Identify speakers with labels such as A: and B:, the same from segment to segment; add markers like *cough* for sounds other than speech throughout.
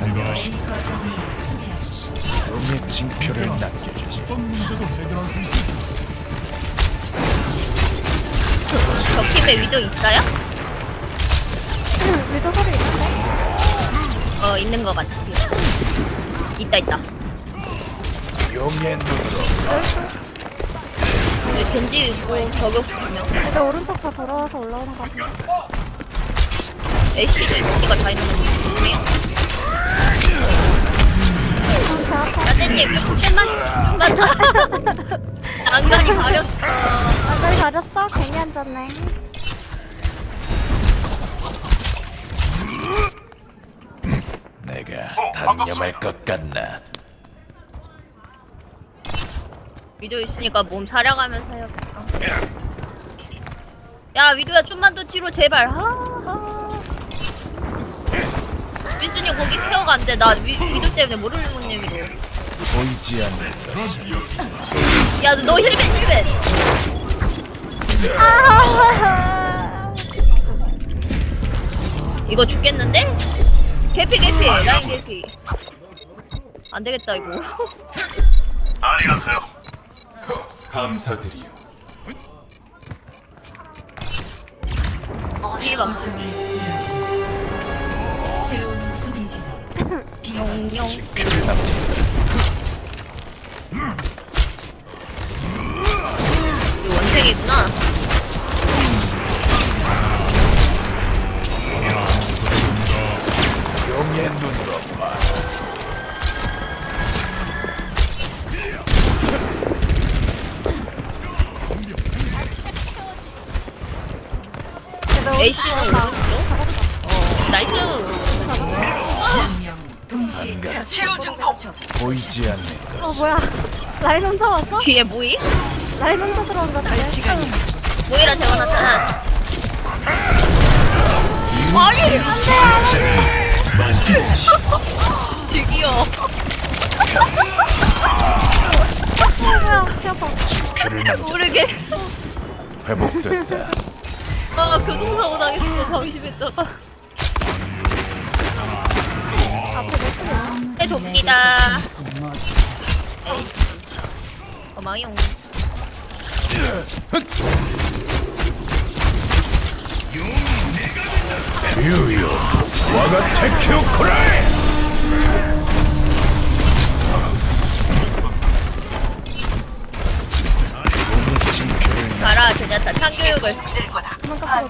A: 안녕하십니까. 용의 징표를 남겨주지.
B: 저 팀에 위도 있어요?
C: 위도 소리 있는데?
B: 어 있는 것 같아. 있다 있다.
A: 용의 눈으로
B: 여기 겐지 있고 저격 분명.
C: 이제 오른쪽 다 돌아와서 올라오는 거 같은데.
B: 애쉬 겐지가 다 있는 거 라떼님 좀만 좀만 안간이 가렸어.
C: 안달이 가렸어? 괜히 앉았네.
A: 내가 단념할 것 같나?
B: 위도 있으니까 몸 사려가면서 해야겠다. 야 위도야 좀만 더 뒤로 제발. 하하. 윈스님 거기 케어가 안 돼. 나 위, 위도 때문에 모르는 위도.
A: 보이지 않는 것은
B: 야, 너 힐벤, 힐벤.
C: 아!
B: 이거 죽겠는데? 개피, 개피. 라인 개피. 안 되겠다, 이거.
D: 감사드리요.
B: 힐방.
E: 새로운 수비 지점.
A: 남긴다.
B: 이 원색이구나.
A: 용의 눈으로 봐.
C: 그래도
B: 에이씨는 오른쪽? 어, 나이스.
A: 보이지 않는
C: 어,
A: 것은
C: 뭐야. 라인 혼자 왔어?
B: 뒤에 모이?
C: 라인 혼자 들어온 것 같은데.
B: 모이라 재워놨잖아. 아니! 되기요.
C: 어, 뭐야.
A: 남겨
B: 모르겠어.
A: 회복됐다.
B: 아, 교통사고 당했어. 방심했다가.
C: 몇
B: 해줍니다. 어망이용.
A: 유유 와가 테큐 코라이.
B: 가라, 제자타 창교육을.
C: 어떡할래.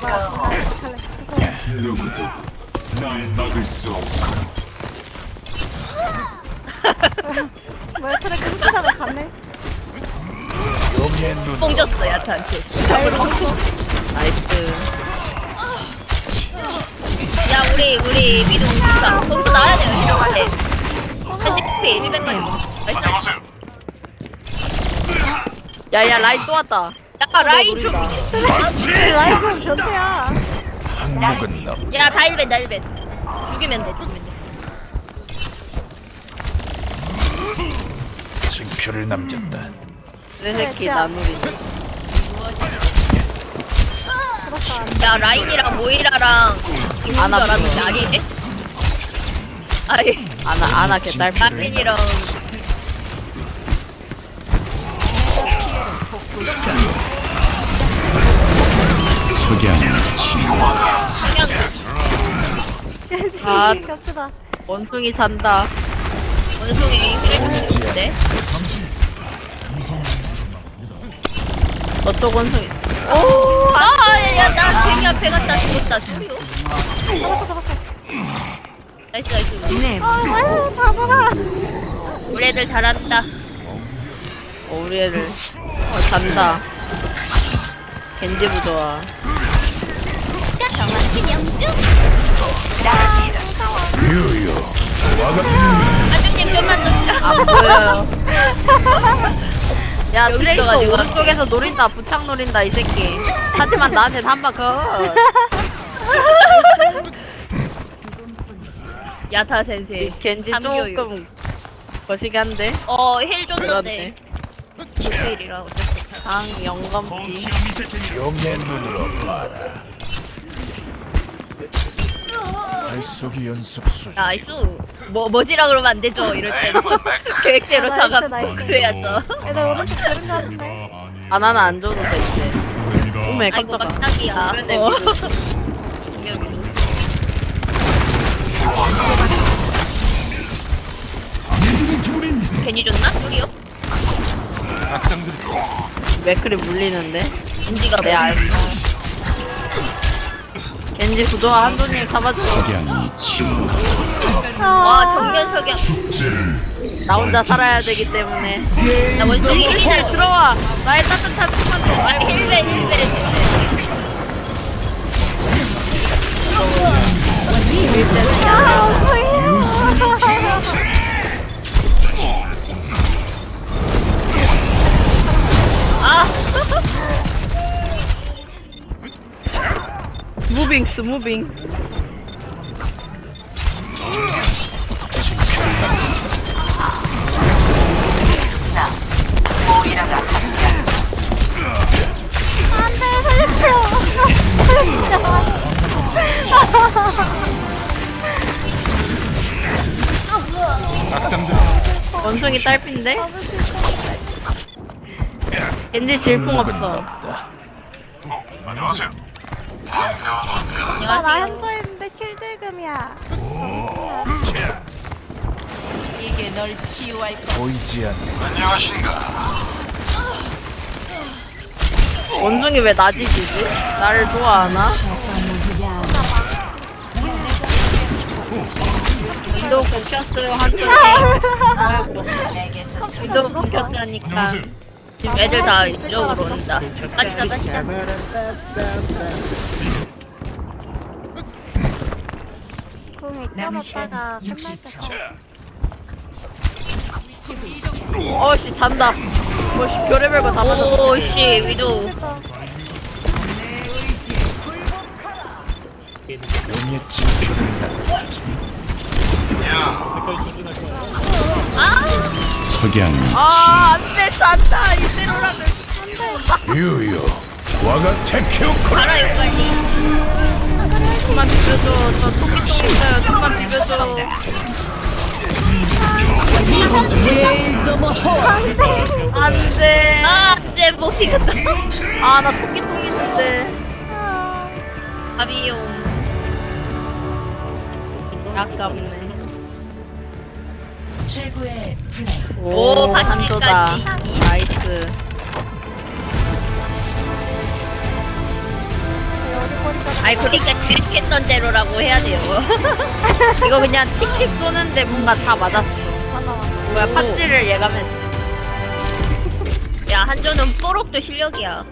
D: 누구도 날 막을 수 없어.
C: 뭐야, 트랙 깜짝하다 갔네.
B: 뽕졌어, 야타한테. 나이스. 야, 우리, 우리, 미동, 진짜. 거기서 나와야 돼요, 이렇게. 편집피, 100까지.
F: 야야 라인 또 왔다.
B: 약간 라인 좀.
C: 라인 좀 변태야.
A: 항목은 넘.
B: 야, 다 1벤, 다 1벤. 죽이면 돼, 죽이면 돼.
A: 징표를 남겼다.
F: 내 새끼.
C: 부럽다.
B: 야, 라인이랑 모이라랑
F: 아나
B: 줄 알았는데 아니네? 아니,
F: 아나 아나 개딸.
B: 라인이랑
F: 아.
C: 갑시다.
F: 원숭이 산다.
B: 원숭이 그랬는데
F: 저쪽 원숭이.
B: 오! 아, 야, 나 괜히 앞에 갔다 죽었다. 소리요.
C: 잡았어, 잡았어.
B: 나이스, 나이스.
F: 님.
C: 아, 아유, 잡아라.
B: 우리 애들 잘한다.
F: 어, 우리 애들. 어 잔다. 겐지 부 좋아.
A: 유유 와가
B: 아주 님 좀만 더.
F: 안 보여요. *laughs* 야
B: 여기
F: 트레이서
B: 있어가지고.
F: 오른쪽에서 노린다. 부착 노린다 이 새끼. 하지만 나한테 한바 컷. *laughs*
B: 야타 센세.
F: 겐지
B: 삼교육.
F: 조금 거시기 한데.
B: 어, 힐 줬는데.
F: 장 영검기.
A: 용의 눈으로 봐라. 발쏘기 연습 수준.
B: 나이스. 뭐 뭐지라 그러면 안 되죠. 이럴 때는 *laughs* 계획대로
C: 나이스, 나이스.
B: 그래야죠.
C: 애들 오른쪽 들은 거 같은데.
F: 아 나는 안 줘도 돼 이제 오메
B: 아이고
F: 깜짝아
B: 깜짝이야. 어. 괜히 줬나? 여기요?
F: 맥클이 물리는데
B: 인지가
F: 내 알 고 겐지 부도와 한도님 잡아줘.
B: 와
C: 아,
B: 정면 석양.
F: 나 혼자 살아야 되기 때문에
B: 나 원숭이
F: 힐
B: 힐을 들어.
F: 들어와 나의 따뜻한 손만
B: 빨리 힐배 힐배 힐배.
C: 아.
B: 아
F: 무빙 스무빙
C: 안 돼, 살려주세요. 살려주세요.
F: 원숭이 딸핀데 겐지 질풍 없어
B: 안녕하세요.
C: 현저했는데 킬들금이야.
E: 이게 널 치유할 거.
A: 보이지 않는
F: 원숭이 왜 나지지지? 나를 좋아하나? 위도 겹쳤어요 한쪽에 위도 겹쳤다니까
B: 지금 애들 다 이쪽으로 온다. 빠지자 빠지자.
C: 끝날
E: 60초.
C: 때.
F: 어씨 잔다 뭐씨 별의별 거다 맞았어
B: 오씨 위도.
A: 용의 징표를 날려주지. 석양이
F: 아 안돼 잔다 이대로라면
A: 유유. 와가 테키오쿠라.
B: 알아요 빨리.
F: 좀만 비벼줘 저 토끼 똥 있어요 좀만 비벼줘 안 돼
B: 아 이제 못 이겼다.
F: 아 나 토끼 똥 있는데
C: 아,
B: 가비용.
F: 아깝네
E: 최고의 플레이.
B: 오,
F: 한조다
B: 반지까지.
F: 나이스
B: 아이 그러니까 계획했던 대로라고 해야 돼요. *laughs*
F: 이거 그냥 틱틱 쏘는데 뭔가 다 맞았어
C: 맞아, 맞아.
F: 뭐야 팟찌를 예감했어
B: 야 한조는 뽀록도 실력이야.